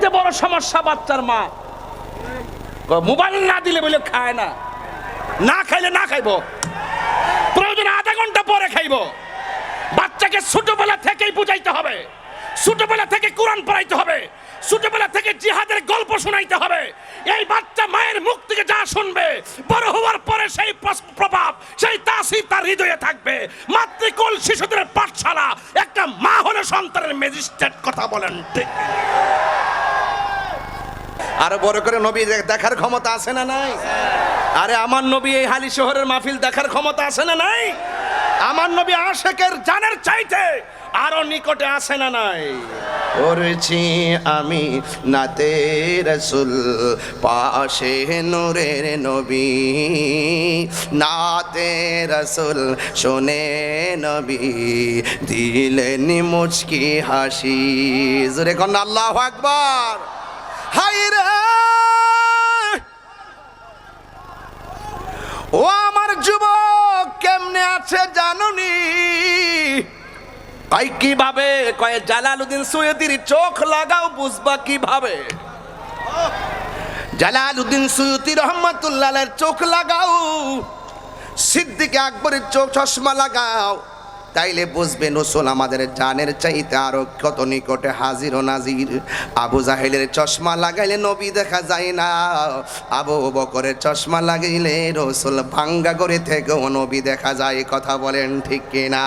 সবচাইতে বড় সমস্যা বাচ্চার মা। মোবাইল না দিলে বলে খায় না। না খাইলে না খাইবো। প্রয়োজনে আধা ঘণ্টা পরে খাইবো। বাচ্চাকে ছোটবেলা থেকেই বুঝাইতে হবে। ছোটবেলা থেকে কোরআন পড়াইতে হবে। ছোটবেলা থেকে জিহাদের গল্প শোনাইতে হবে। এই বাচ্চা মায়ের মুখ থেকে যা শুনবে, বড় হওয়ার পরে সেই প্রভাব, সেই তাসির তার হৃদয়ে থাকবে। মাতৃকুল শিশুদের পাঠশালা, একটা মা হলে সন্তানের ম্যাজিস্ট্রেট, কথা বলেন ঠিক আরও বড় করে নবী দেখার ক্ষমতা আছে না নাই? আরে আমার নবী এই হালি শহরের মাহফিল দেখার ক্ষমতা আছে না নাই? আমার নবী আশেকের জানের চাইতে আরও নিকটে আছে না নাই? করেছি আমি নাতে রসুল, পাশে নূরের নবী। নাতে রসুল, শোনে নবী, দিলেন মুচকি হাসি। জোরে কন আল্লাহ আকবার। হাই রে ও আমার যুবক, কেমনে আছে জানুনি? ভাই কীভাবে কয়ে জালালউদ্দিন সৈয়দির চোখ লাগাও, বুঝবা কীভাবে? জালালউদ্দিন সুয়ুতি রহমতুল্লাহ চোখ লাগাও, সিদ্দিকে আকবরের চোখ চশমা লাগাও। তাইলে বুঝবেন নসুল আমাদের জানের চাইতে আরও কত নিকটে হাজির ও নাজির। আবু জাহেলের চশমা লাগাইলে নবী দেখা যায় না। আবু বকরের চশমা লাগাইলে রসুল ভাঙ্গা করে থেকেও নবী দেখা যায়, কথা বলেন ঠিক কিনা?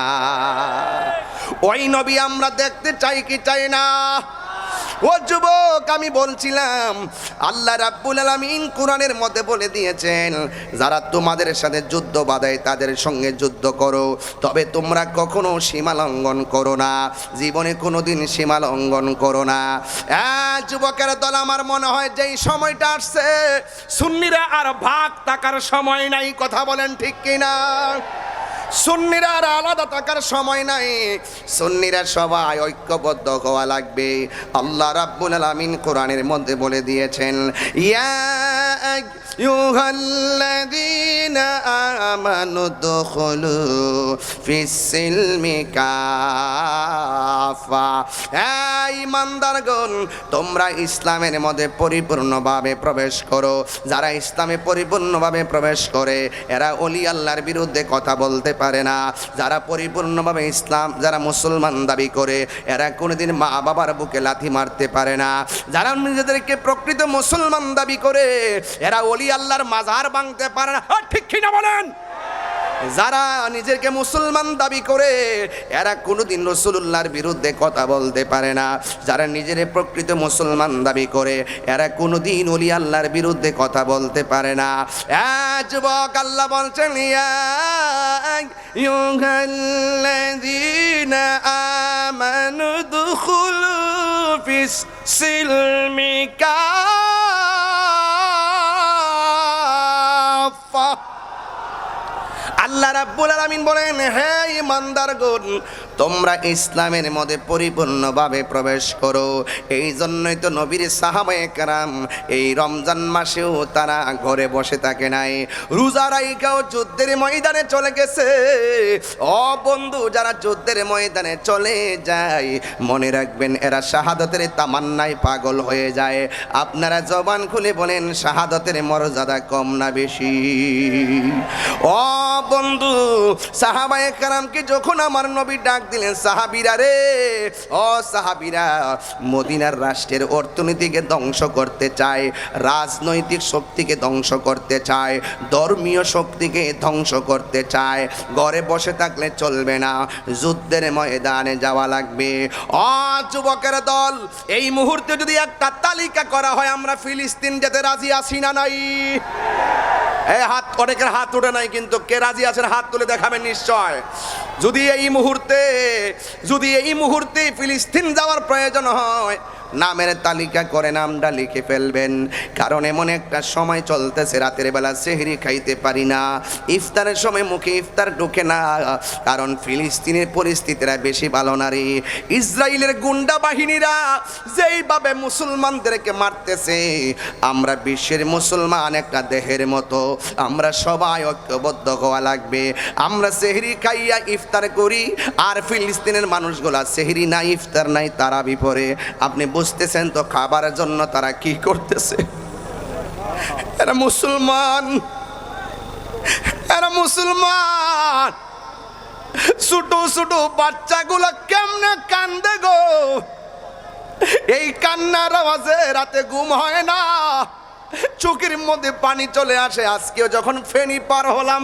ওই নবী আমরা দেখতে চাই কি চাই না? ও যুবক, আমি বলছিলাম, আল্লাহ রাব্বুল আলামিন কোরআনের মধ্যে বলে দিয়েছেন, যারা তোমাদের সাথে যুদ্ধ বাঁধায় তাদের সঙ্গে যুদ্ধ করো, তবে তোমরা কখনো সীমা লঙ্ঘন করো না, জীবনে কোনোদিন সীমা লঙ্ঘন করো না। যুবকের দল, আমার মনে হয় যেই সময়টা আসছে, সুন্নিরা আর ভাগ টাকার সময় নাই, কথা বলেন ঠিক কিনা? সুন্নিরা আর আলাদা থাকার সময় নাই। সুন্নিরা সবাই ঐক্যবদ্ধ হওয়া লাগবে। আল্লাহ রাব্বুল আলামিন কোরআনের মধ্যে বলে দিয়েছেন, ইয়া আইয়ুহাল্লাযীনা আমানু দুখুলু ফিস-সিলমি কাফা। এই ইমানদারগণ তোমরা ইসলামের মধ্যে পরিপূর্ণভাবে প্রবেশ করো। যারা ইসলামে পরিপূর্ণভাবে প্রবেশ করে, এরা অলি আল্লাহর বিরুদ্ধে কথা বলতে পারে। না। যারা পরিপূর্ণভাবে ইসলাম, যারা মুসলমান দাবি করে, এরা কোনোদিন মা বাবার বুকে লাথি মারতে পারে না। যারা নিজেদেরকে প্রকৃত মুসলমান দাবি করে, এরা অলি আল্লাহর মাজার ভাঙতে পারে না। ঠিক কিনা বলেন? যারা নিজেকে মুসলমান দাবি করে, এরা কোনোদিন রসুল্লাহর বিরুদ্ধে কথা বলতে পারে না। যারা নিজের প্রকৃত মুসলমান দাবি করে, এরা কোনোদিন অলি আল্লাহর বিরুদ্ধে কথা বলতে পারে না। যুবক আল্লাহ বলছেন, ইয়া আমানু দুখুলু ফিস সিলমি আল্লাহ রাব্বুল আলামিন বলেন, হে ইমানদারগণ তোমরা ইসলামের মধ্যে পরিপূর্ণভাবে প্রবেশ করো। এই জন্যই তো নবীর সাহাবায়ে কেরাম এই রমজান মাসেও তারা ঘরে বসে থাকে নাই। রোজা রাইকাও যুদ্ধের ময়দানে চলে গেছে। ও বন্ধু, যারা যুদ্ধের ময়দানে চলে যায়, মনে রাখবেন এরা শাহাদতের তামান্নায় পাগল হয়ে যায়। আপনারা জবান খুলে বলেন, শাহাদতের মর্যাদা কম না বেশি? ও বন্ধু, সাহাবায়ে কারামকে যখন আমার নবী ডাক দিলেন, সাহাবিরা রে, ও সাহাবিরা, মদিনার রাষ্ট্রের অর্থনীতিকে ধ্বংস করতে চায়, রাজনৈতিক শক্তিকে ধ্বংস করতে চায়, ধর্মীয় শক্তিকে ধ্বংস করতে চায়, ঘরে বসে থাকলে চলবে না, যুদ্ধের ময়দানে যাওয়া লাগবে। অ যুবকের দল, এই মুহূর্তে যদি একটা তালিকা করা হয়, আমরা ফিলিস্তিন যেতে রাজি আছি না নাই? এই হাত, অনেকের হাত উঠে নাই কিন্তু কে রাজি আছেন? হাত তুলে দেখাবেন নিশ্চয়। যদি এই মুহূর্তে, যদি এই মুহূর্তে ফিলিস্তিন যাওয়ার প্রয়োজন হয় নামের তালিকা করে নামটা লিখে ফেলবেন। কারণ এমন একটা সময় চলতেছে, রাতের বেলা সেহরি খাইতে পারি না। ইফতারের সময় মুখে ইফতার ঢুকে না। কারণ ফিলিস্তিনের পরিস্থিতিরা বেশি ভালো না রে। ইসরায়েলের গুন্ডা বাহিনীরা যেইভাবে মুসলমানদেরকে মারতেছে, আমরা বিশ্বের মুসলমান একটা দেহের মতো। আমরা সবাই ঐক্যবদ্ধ হওয়া লাগবে। আমরা সেহরি খাইয়া ইফতার করি, আর ফিলিস্তিনের মানুষগুলা সেহরি নাই, ইফতার নাই তারা বিপরে আপনি বুঝতেছেন তো খাবারের জন্য তারা কি করতেছে? এরা মুসলমান। এরা মুসলমান। ছোট ছোট বাচ্চাগুলো কেমনে কান্দে গো? এই কান্নার আওয়াজে রাতে ঘুম হয় না। চোখের মধ্যে পানি চলে আসে। আজকেও যখন ফেনি পার হলাম,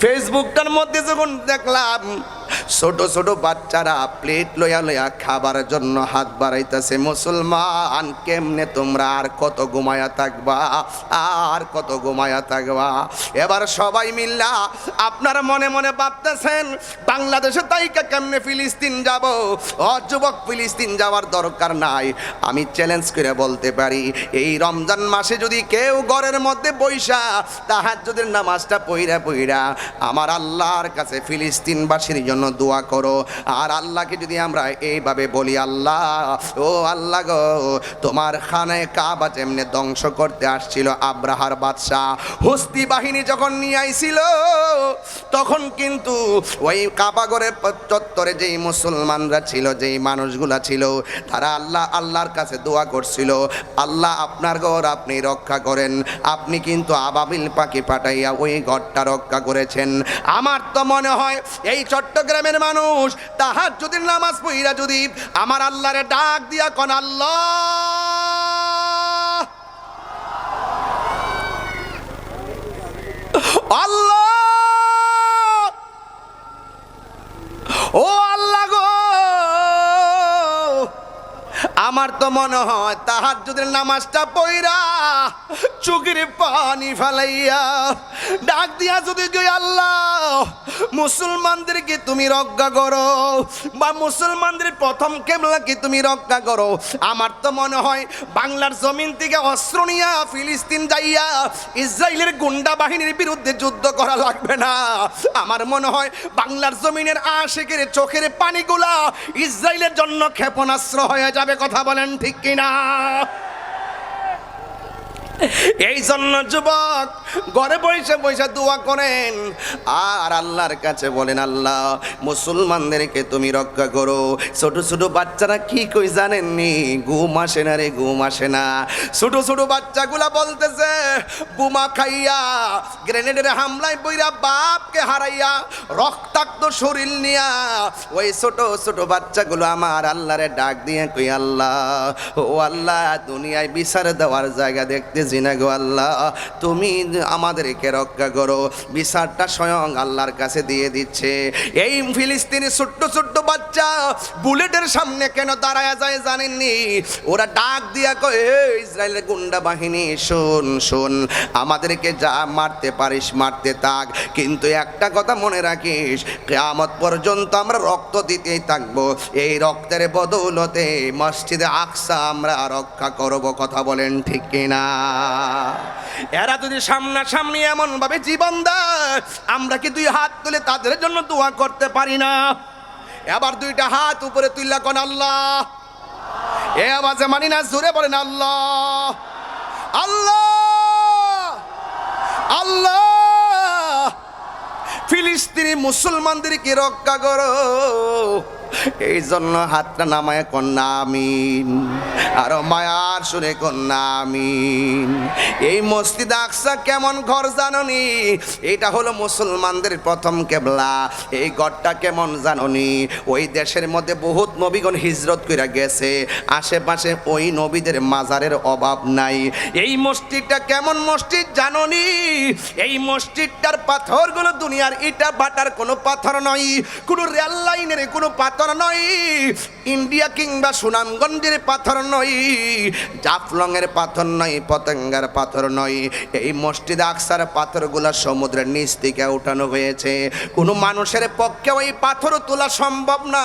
ফেসবুকটার মধ্যে যখন দেখলাম ছোট ছোট বাচ্চারা প্লেট লইয়া লয়া খাবার জন্য হাত বাড়াইতেছে, মুসলমান, কেমনে তোমরা আর কত ঘুমায়া থাকবা? আর কত ঘুমায়া থাকবা? এবার সবাই মিল্লা আপনারা মনে মনে ভাবতেছেন, বাংলাদেশে তাইকা কেমনে ফিলিস্তিন যাব? ও যুবক, ফিলিস্তিন যাওয়ার দরকার নাই। আমি চ্যালেঞ্জ করে বলতে পারি, এই রমজান মাসে যদি কেউ ঘরের মধ্যে বৈশা তাহার যদি নামাজটা পইরা পইরা আমার আল্লাহর কাছে ফিলিস্তিনবাসীর জন্য দোয়া করো। আর আল্লাহকে যদি আমরা এইভাবে বলি, আল্লাহ, ও আল্লাহ গো, তোমার খানায় কাবা যেমনি ধ্বংস করতে আসছিল আব্রাহার বাদশাহ, হস্তি বাহিনী যখন নিয়ে আইছিল, তখন কিন্তু ওই কাবাগরের চত্বরে যেই মুসলমানরা ছিল, যেই মানুষগুলা ছিল, তারা আল্লাহ, আল্লাহর কাছে দোয়া করছিল, আল্লাহ আপনার ঘর আপনি রক্ষা করেন। আপনি কিন্তু আবাবিল পাখি পাঠাইয়া ওই ঘরটা রক্ষা করেছেন। আমার তো মনে হয়, এই চট্টগ্রামের মানুষ, তাহার যদি নামাজ পইরা যদি আমার আল্লাহরে ডাক দিয়া কন, আল্লাহ! আল্লাহ! ও আল্লাহ গো! আমার তো মনে হয় তাহার যদি নামাজটা পইরা চোখের পানি ফেলাইয়া ডাক দিয়া যদি গই আল্লাহ, মুসলমানদেরকে তুমি রক্ষা করো বা মুসলমানদের প্রথম কেবলাকে তুমি রক্ষা করো, আমার তো মনে হয় বাংলার জমিন থেকে অস্ত্র নিয়া ফিলিস্তিন যাইয়া ইসরায়েলের গুন্ডা বাহিনীর বিরুদ্ধে যুদ্ধ করা লাগবে না। আমার মনে হয় বাংলার জমিনের আশেকের চোখের পানিগুলা ইসরায়েলের জন্য ক্ষেপণাস্ত্র হয়ে যাবে কথা বলেন ঠিক কিনা? এই জন্য যুবক, ঘরে বসে বসে দোয়া করেন। আর আল্লাহর কাছে বলেন, আল্লাহ, মুসলমানদেরকে তুমি রক্ষা করো। ছোট ছোট বাচ্চারা কি কই জানেননি? ঘুম আসে না রে, ঘুম আসে না। ছোট ছোট বাচ্চাগুলা বলতেছে, বোমা খাইয়া, গ্রেনেডের হামলায় বইরা বাপকে হারাইয়া, রক্তাক্ত শরীর নিয়া, ওই ছোট ছোট বাচ্চাগুলো আমার আল্লাহরে ডাক দিয়ে কই, আল্লাহ, ও আল্লাহ, দুনিয়ায় বিচার দেওয়ার জায়গা দেখতেছি না গো আল্লাহ তুমি আমাদেরকে রক্ষা করো। বিচারটা স্বয়ং আল্লাহর কাছে দিয়ে দিচ্ছে। এই ফিলিস্তিনি ছোট্ট ছোট্ট বাচ্চা বুলেটের সামনে কেন দাঁড়ায় যায় জানেননি? ওরা ডাক দিয়া কয় "এ, ইসরায়েলের গুন্ডা বাহিনী শোন শোন আমাদেরকে যা মারতে পারিস মারতে থাক কিন্তু একটা কথা মনে রাখিস কেয়ামত পর্যন্ত আমরা রক্ত দিতেই থাকব। এই রক্তের বদৌলতে মসজিদে আকসা আমরা রক্ষা করব কথা বলেন ঠিক কিনা? এরা যদি সামনাসামনি এমন ভাবে জীবন দেয়, আমরা কি দুই হাত তুলে তাদের জন্য দোয়া করতে পারি না? এবার দুইটা হাত উপরে তুললা কোন আল্লাহ? এ আওয়াজে মানি না, জোরে বলেন আল্লাহ। আল্লাহ! আল্লাহ! ফিলিস্তিনি মুসলমানদের কি রক্ষা করো? এই জন্য হাতটা নামায় কন্যা আমিন, আরও মায়ার সুরে কন্যা আমিন। এই মসজিদ আকসা কেমন ঘর জাননি? এটা হলো মুসলমানদের প্রথম কেবলা। এই ঘরটা কেমন জাননি? ওই দেশের মধ্যে বহুত নবীগণ হিজরত করে গেছে। আশেপাশে ওই নবীদের মাজারের অভাব নাই। এই মসজিদটা কেমন মসজিদ জাননি? এই মসজিদটার পাথরগুলো দুনিয়ার ইটা বাটার কোনো পাথর নয়। কোনো রেল লাইনের কোনো পাথর নয়। ইন্ডিয়া কিংবা সুনামগঞ্জের পাথর নয় জাফলংয়ের পাথর নয় পতঙ্গার পাথর নয় এই মসজিদ আকসার পাথরগুলো সমুদ্রের নিচ থেকে উঠানো হয়েছে। কোনো মানুষের পক্ষে ওই পাথর তোলা সম্ভব না।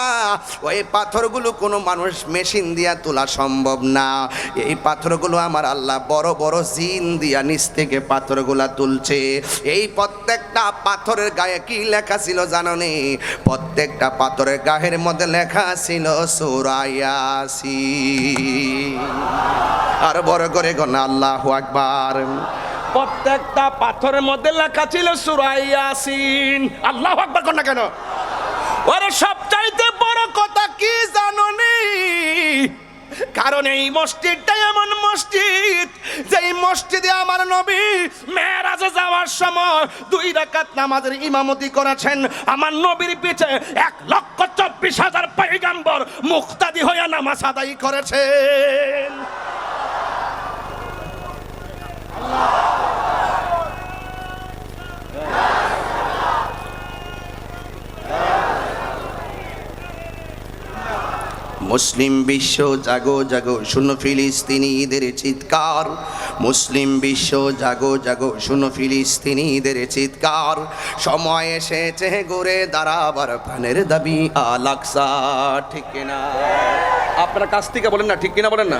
ওই পাথরগুলো কোনো মানুষ মেশিন দিয়া তোলা সম্ভব না। এই পাথরগুলো আমার আল্লাহ বড় বড় জিন দিয়া নিচ থেকে পাথরগুলা তুলছে। এই প্রত্যেকটা পাথরের গায়ে কি লেখা ছিল জানো নি? প্রত্যেকটা পাথরের গায়ের মধ্যে লেখা ছিল সুরায়াসি আর বড় করে গণ আল্লাহ আকবার। প্রত্যেকটা পাথরের মধ্যে লেখা ছিল সুরাই ইয়াসিন। আল্লাহ আকবার না কেন? ওরে সবচাইতে বড় কথা কি জাননি? কারণ এই মসজিদটাই এমন মসজিদ যে এই মসজিদে আমার নবী মেয়েরাজে যাওয়ার সময় দুই রাকাত নামাজের ইমামতি করেছেন। আমার নবীর পিছে এক লক্ষ চব্বিশ হাজার পৈগাম্বর মুক্তাদি হইয়া নামাজ আদায় করেছেন। মুসলিম বিশ্ব জাগো জাগো শুনো ফিলিস্তিনিদের চিৎকার। মুসলিম বিশ্ব, জাগো জাগো, শুনো ফিলিস্তিনিদের চিৎকার। সময় এসেছে ঘুরে দাঁড়াবার প্রাণের দাবি আলাকসা ঠিক কিনা? আপনার কাছ থেকে বলেন না, ঠিক কিনা বলেন না?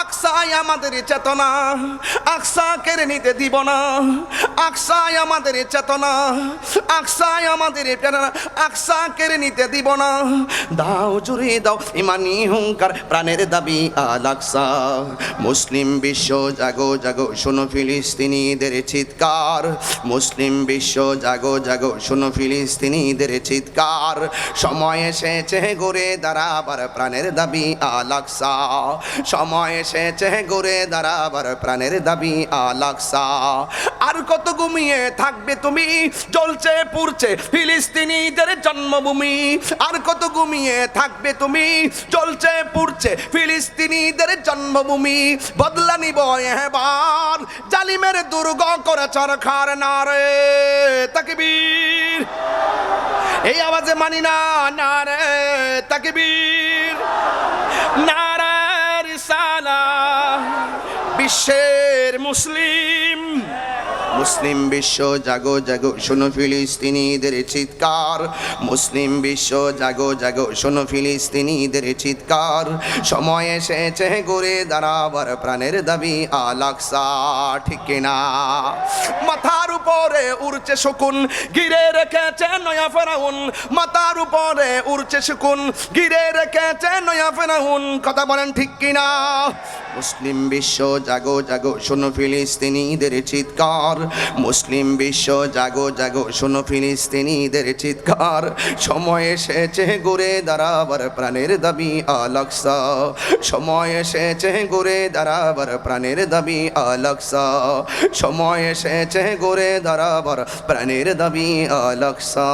আকসাই আমাদের চেতনা আকসা কেড়ে নিতে দিব না। আকসাই আমাদের চেতনা, আকসাই আমাদের প্রেরণা আকসা কেড়ে নিতে দিব না। দাও জুড়ে দাও ইমানি হুঙ্কার, প্রাণের দাবি আলাকসা মুসলিম বিশ্ব, জাগো জাগো, শোনো ফিলিস্তিনিদের চিৎকার। মুসলিম বিশ্ব, জাগো জাগো, শোনো ফিলিস্তিনিদের চিৎকার। সময় এসেছে ঘুরে দাঁড়াবার প্রাণের দাবি আলাকসা সময় ঘুরে দাঁড়াবার প্রাণের দাবি আর কত ঘুমিয়ে থাকবে তুমি? পুড়ছে ফিলিস্তিনিদের জন্মভূমি। আর কত ঘুমিয়ে থাকবে তুমি? জ্বলছে, পুড়ছে ফিলিস্তিনিদের জন্মভূমি। বদলা নিব এবার। জালিমের দুর্গ করে চরখার নারে। তাকবীর। এই আওয়াজে মানি না নারে তাকবীর। নারার সালা বিশ্বের মুসলিম মুসলিম বিশ্ব জাগো জাগো, শোনো ফিলিস্তিনিদের চিৎকার। মুসলিম বিশ্ব জাগো জাগো, শোনো ফিলিস্তিনিদের চিৎকার। সময় এসেছে ঘুরে দাঁড়াবার, প্রাণের দাবি আলাকসা ঠিক না মাথার উপরে উড়ছে শকুন গিরে রেখেছে নয়া ফেরাউন। মাথার উপরে উড়ছে শকুন গিরে রেখেছে নয়া ফেরাউন। কথা বলেন ঠিক কিনা? মুসলিম বিশ্ব জাগো জাগো, শোনো ফিলিস্তিনিদের চিৎকার। মুসলিম বিশ্ব জাগো জাগো, শোনো ফিলিস্তিনিদের চিৎকার। সময় এসেছে ঘুরে দাঁড়াবার প্রাণের দাবি আলাকসা সময় এসেছে ঘুরে দাঁড়াবার প্রাণের দাবি আলাকসা সময় এসেছে ঘুরে দাঁড়াবার প্রাণের দাবি আলাকসা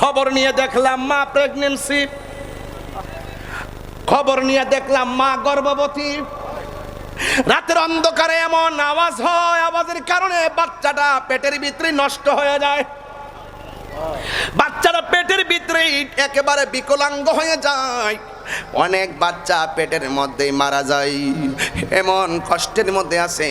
খবর নিয়ে দেখলাম মা প্রেগনেন্সি। খবর নিয়ে দেখলাম মা গর্ভবতী। রাতের অন্ধকারে এমন আওয়াজ হয়, আওয়াজের কারণে বাচ্চাটা পেটের ভিতরে নষ্ট হয়ে যায়। বাচ্চারা পেটের ভিতরে একেবারে বিকলাঙ্গ হয়ে যায়। অনেক বাচ্চা পেটের মধ্যেই মারা যায়। এমন কষ্টের মধ্যে আছে।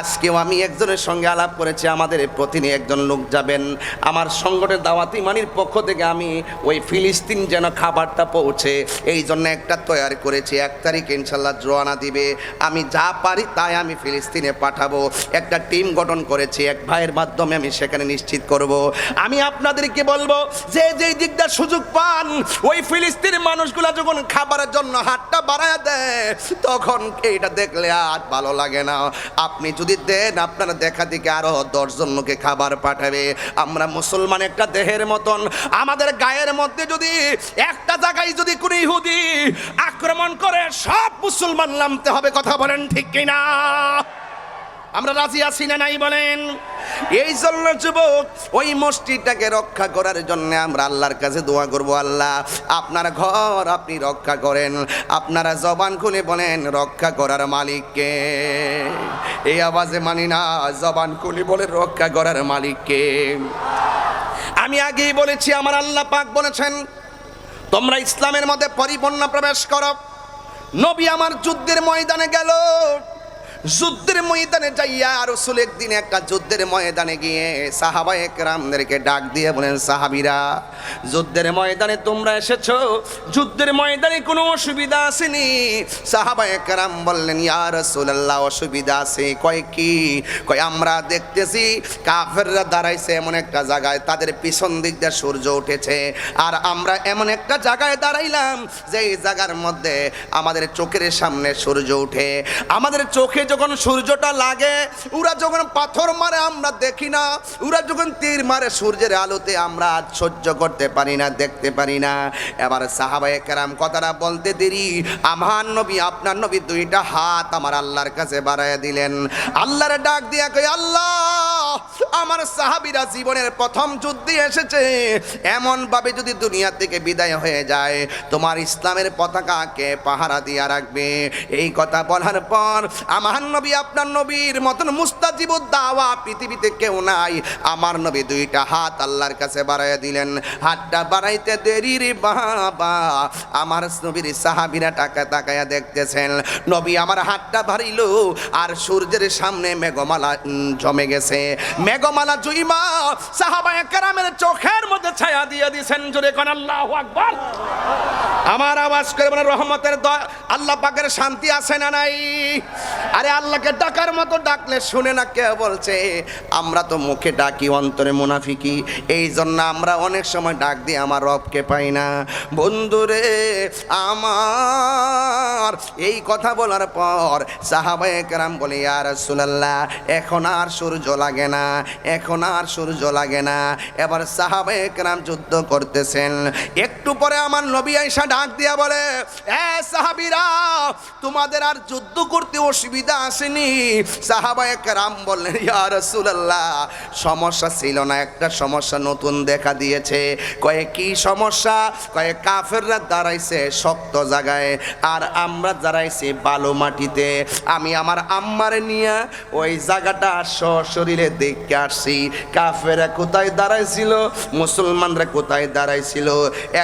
আজকেও আমি একজনের সঙ্গে আলাপ করেছি, আমাদের প্রতিদিন একজন লোক যাবেন। আমার সংগঠনের দাওয়াতি মানির পক্ষ থেকে আমি ওই ফিলিস্তিন যেন খাবারটা পৌঁছে এই জন্য একটা তৈরি করেছি। এক তারিখ ইনশাল্লাহ জোয়ানা দিবে। আমি যা পারি তাই আমি ফিলিস্তিনে পাঠাবো। একটা টিম গঠন করেছি, এক ভাইয়ের মাধ্যমে আমি সেখানে নিশ্চিত করব। আমি আপনাদেরকে বলব, যে যেই দিকটা সুযোগ পান, ওই ফিলিস্তিনের মানুষগুলা যখন খাবারের জন্য হাতটা বাড়ায় দেয়, তখন এইটা দেখলে আর ভালো লাগে না। আপনি যদি দেন, আপনার দেখা দিকে আরও দশজন লোকে খাবার পাঠাবে। আমরা মুসলমান একটা দেহের মতন। আমাদের গায়ের মধ্যে যদি একটা জায়গায় যদি কোনো ইহুদি আক্রমণ করে, সব মুসলমান নামতে হবে, কথা বলেন ঠিক কিনা? আমরা রাজি আছি না নাই বলেন? এই জন্য যুবক, ওই মসজিদটাকে রক্ষা করার জন্য আমরা আল্লাহর কাছে দোয়া করব আল্লাহ। আপনার ঘর আপনি রক্ষা করেন। আপনারা জবান খুলে বলেন, রক্ষা করার মালিককে। এই আওয়াজে মানি না, জবান খুলে বলে, রক্ষা করার মালিককে। আমি আগেই বলেছি, আমার আল্লাহ পাক বলেছেন, তোমরা ইসলামের মধ্যে পরিপূর্ণ প্রবেশ করো। নবী আমার যুদ্ধের ময়দানে গেল। যুদ্ধের ময়দানে যাইয়া রসুল একদিন একটা যুদ্ধের ময়দানে গিয়ে সাহাবা একরামদেরকে ডাক দিয়ে বলেন, সাহাবিরা, যুদ্ধের ময়দানে তোমরা এসেছ? যুদ্ধের ময়দানে কোনো অসুবিধা আসেনি? সাহাবা একরাম বললেন, ইয়া রসুলাল্লাহ, অসুবিধা আছে। কয় কি? কয়, আমরা দেখতেছি কাফেররা দাঁড়াইছে এমন একটা জায়গায়, তাদের পিছন দিক দিয়ে সূর্য উঠেছে। আর আমরা এমন একটা জায়গায় দাঁড়াইলাম যে জায়গার মধ্যে আমাদের চোখের সামনে সূর্য উঠে। আমাদের চোখে যখন সূর্যটা লাগে, ওরা যখন পাথর মারে, আমরা দেখি না। ওরা যখন তীর মারে, সূর্যের আলোতে আমরা আর সহ্য করতে পারি না, দেখতে পারি না। এবার সাহাবায়ে কেরাম কথাটা বলতে দেরি। আমার নবী, আপনার নবী দুইটা হাত আমার আল্লাহর কাছে বাড়াইয়া দিলেন। আল্লাহর ডাক দিয়া কই আল্লাহ, আমার সাহাবীরা জীবনের প্রথম যুদ্ধে এসেছে। এমন ভাবে যদি দুনিয়া থেকে বিদায় হয়ে যায়, তোমার ইসলামের পতাকাকে পাহারা দিয়া রাখবে? এই কথা বলার পর আমার নবী আপনার নবীর মতন মুস্তাজিবুদ দাওয়া পৃথিবীতে কেউ নাই। আমার নবী দুইটা হাত আল্লাহর কাছে বাড়াইয়া দিলেন। হাতটা বাড়াইতে দেরি রে বাবা। আমার নবীর সাহাবীরা টাকা তাকায়া দেখতেছেন। নবী আমার হাতটা বাড়িল আর সূর্যের সামনে মেঘমালা জমে গেছে। মেঘমালা জুইমা সাহাবায়ে কেরামের চোখের মধ্যে ছায়া দিয়ে দিয়েছেন। জোরে কোন, আল্লাহু আকবার। আমার আওয়াজ করে মানে রহমতের আল্লাহ পাকের শান্তি আছে না নাই? আরে আল্লাহকে ডাকার মতো ডাকলে শুনে না কে বলছে, আমরা তো মুখে ডাকি, অন্তরে মুনাফিকি। এই জন্য আমরা অনেক সময় ডাক দিয়ে আমার রবকে পাই না। বন্ধুরে, আমার এই কথা বলার পর সাহাবায়ে কেরাম বলে, ইয়া রাসূলুল্লাহ, এখন আর সূর্য লাগে না, এখন আর সূর্য লাগে না। এবার সাহাবায়ে কেরাম যুদ্ধ করতেছেন। একটু পরে আমার নবী আয়েশা ডাক দিয়া বলে, এ সাহাবীরা, তোমাদের আর যুদ্ধ করতে অসুবিধা আসেনি। সাহাবায়ে কেরাম বললেন, ইয়া রাসূলুল্লাহ, সমস্যা ছিল না, একটা সমস্যা নতুন দেখা দিয়েছে। কয়ে, কি সমস্যা? কয়ে, কাফেররা দাঁড়াইছে শক্ত জায়গায়, আর আমরা দাঁড়াইছি বালু মাটিতে। আমি আমার আম্মারে নিয়ে ওই জায়গাটা সশরীরে দেখে আসছি। কাফেরা কোথায় দাঁড়াইছিল? মুসলমানরা কোথায় দাঁড়াইছিল?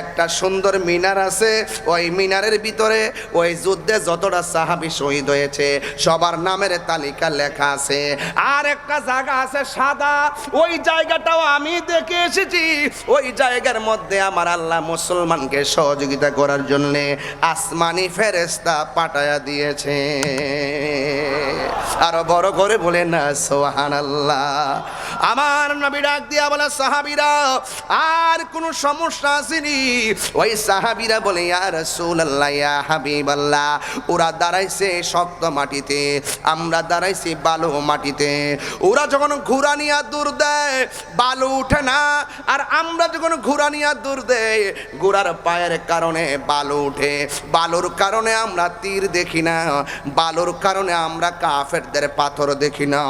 একটা সুন্দর মিনার আছে, ওই মিনারের ভিতরে ওই যুদ্ধে যতটা সাহাবি শহীদ হয়েছে সবার নামের তালিকা লেখা আছে। আর একটা জায়গা আছে সাদা। ওই জায়গাটাও আমি দেখে এসেছি। ওই জায়গার মধ্যে আমার আল্লাহ মুসলমানকে সহযোগিতা করার জন্য আসমানি ফেরেস্তা পাঠায়া দিয়েছে। আরও বড় করে বলে না সোহান আল্লাহ আমার নবী ডাক দিয়া বলে, সাহাবিরা, আর কোন সমস্যা আসেনি? ওই সাহাবিরা বলে, ইয়া রাসূলুল্লাহ, ইয়া হাবিবাল্লাহ। ওরা দাঁড়াইছে শক্ত মাটিতে। আমরা দাঁড়াইছি বালু মাটিতে। ওরা যখন ঘোড়া নিয়ে দূর দেয়, বালু উঠে না। আর আমরা যখন ঘোড়া নিয়ে দূর দেয় ঘোড়ার পায়ের কারণে বালু উঠে। বালুর কারণে আমরা তীর দেখি না। বালুর কারণে আমরা কাফেরদের পাথর দেখি না।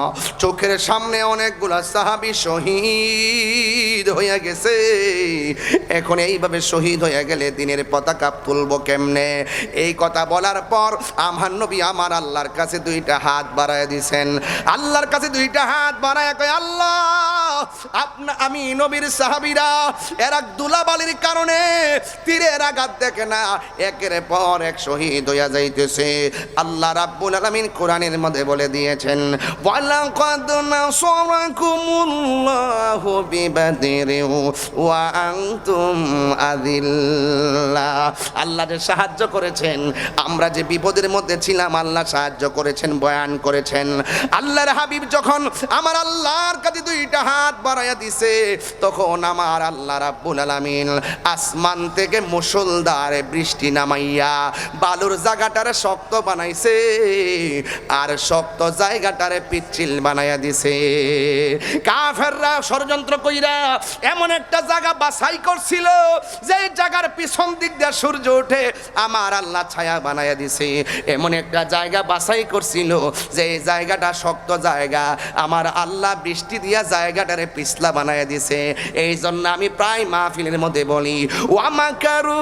চোখের সামনে অনেকগুলা সাহাবি শহীদ হয়ে গেছে। এখন এইভাবে শহীদ হয়ে গেলে দিনের পতাকা তুলবো কেমনে? এই কথা বলার পর আমার নবী আমার আল্লাহর কাছে দুইটা হাত বাড়ায় দিছেন। আল্লাহর কাছে দুইটা হাত বাড়ায় কয়, আল্লাহ, আপনা আমি নবীর সাহাবীরা, এরা দুলাবালির কারণে তীরের আঘাত দেখে না, একের পর এক শহীদ হইয়া যাইতেছে। আল্লাহ রাব্বুল আলামিন কোরআনের মধ্যে বলে দিয়েছেন, ওয়ালাকাদ নাসারাকুমুল্লাহু বিবাদিরি ওয়া আনতুম আযিল্লা। আল্লাহ যে সাহায্য করেছেন, আমরা যে বিপদের মধ্যে ছিলাম, আল্লাহ সাহায্য করেছেন। বয়ান করেছেন। আল্লাহর হাবিব যখন আমার আল্লাহর কাছে দুইটা হাত বাড়াইয়া দিছে, তখন আমার আল্লাহ রাব্বুল আলামিন আসমান থেকে মুসলধার বৃষ্টি নামাইয়া বালুর জায়গাটারে শক্ত বানাইছে আর শক্ত জায়গাটারে পিচ্ছিল বানাইয়া দিছে। কাফেররা ষড়যন্ত্র কইরা এমন একটা জায়গা বাছাই করছিল যে জায়গার পিছন দিক দিয়ে সূর্য ওঠে, আমার আল্লাহ ছায়া বানাইয়া দিছে। এমন একটা জায়গা বাছাই করছিল যে এই জায়গাটা শক্ত জায়গা আমার আল্লাহ বৃষ্টি দিয়া জায়গাটারে পিছলা বানাইয়া দিছে। এই জন্য আমি প্রায় মাহফিলের মধ্যে বলি ওয়ামাকারু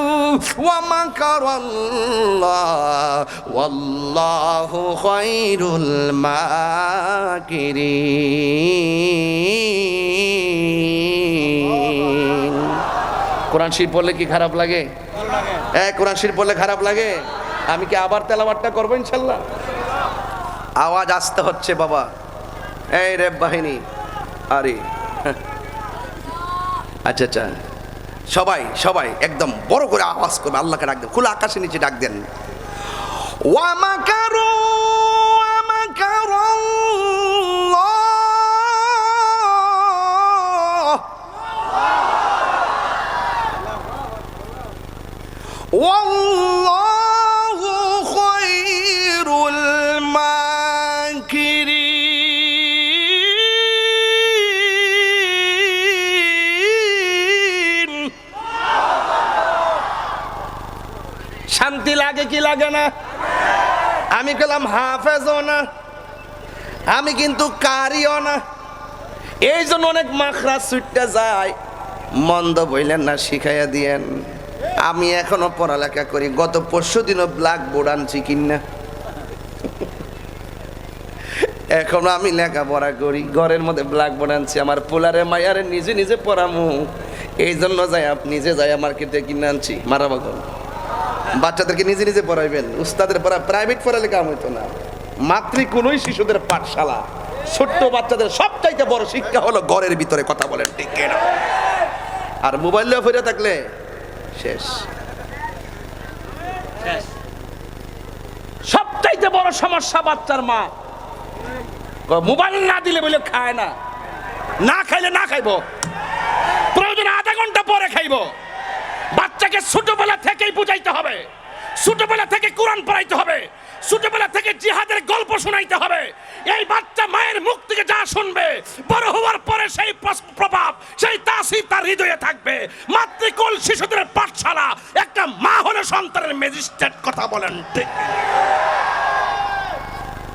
ওয়ামাকার আল্লাহ ওয়াল্লাহু খায়রুল মাকিরিন। কোরআন শরীফ পড়লে কি খারাপ লাগে? হ্যাঁ কোরআন শরীফ পড়লে খারাপ লাগে। আমি কি আবার তেলাবারটা করব ইনশাল্লাহ? আওয়াজ আসতে হচ্ছে বাবা এই রে বাহিনী আরে আচ্ছা আচ্ছা সবাই সবাই একদম বড় করে আওয়াজ করবে আল্লাহকে ডাক দেন খোলা আকাশের নিচে ডাক দেন ওয়ামাকারু ওয়ামাকারুল্লাহ والله শান্তি লাগে কি লাগে না? আমি গেলাম হাফেজও না। আমি কিন্তু কারিও না। এই জন্য অনেক মাখরা সুইটটা যায়। মন্দ বইলেন না, শিখাইয়া দিয়েন। আমি এখনও পড়ালেখা করি। গত পরশু দিনও ব্ল্যাক বোর্ড আনছি কিনা। এখনও আমি লেখাপড়া করি। ঘরের মধ্যে ব্ল্যাক বোর্ড আনছি। আমার পোলারে মায়ারে নিজে নিজে পড়ামু। এই জন্য যাই, আপ নিজে যাই মার্কেটে কিনে আনছি। মারাবা করুন বাচ্চাদেরকে নিজে নিজে পড়াইবেন। উস্তাদের পড়া প্রাইভেট পড়ালে কাম হইতো না। মাতৃ কোনোই শিশুদের পাঠশালা। ছোট্ট বাচ্চাদের সবচাইতে বড় শিক্ষা হলো ঘরের ভিতরে কথা বলেন ঠিক কিনা? আর মোবাইল ফিরে থাকলে শেষ। সবচাইতে বড় সমস্যা বাচ্চার মা। মোবাইল না দিলে বলে খায় না। না খাইলে না খাইবো। প্রয়োজনে আধা ঘণ্টা পরে খাইবো। বাচ্চাকে ছোটবেলা থেকেই বুঝাইতে হবে। ছোটবেলা থেকে কোরআন পড়াইতে হবে। ছোটবেলা থেকে জিহাদের গল্প শোনাইতে হবে। এই বাচ্চা মায়ের মুখ থেকে যা শুনবে, বড় হওয়ার পরে সেই প্রভাব, সেই তাসির তার হৃদয়ে থাকবে। মাতৃকুল শিশুদের পাঠশালা, একটা মা হলে সন্তানের ম্যাজিস্ট্রেট, কথা বলেন ঠিক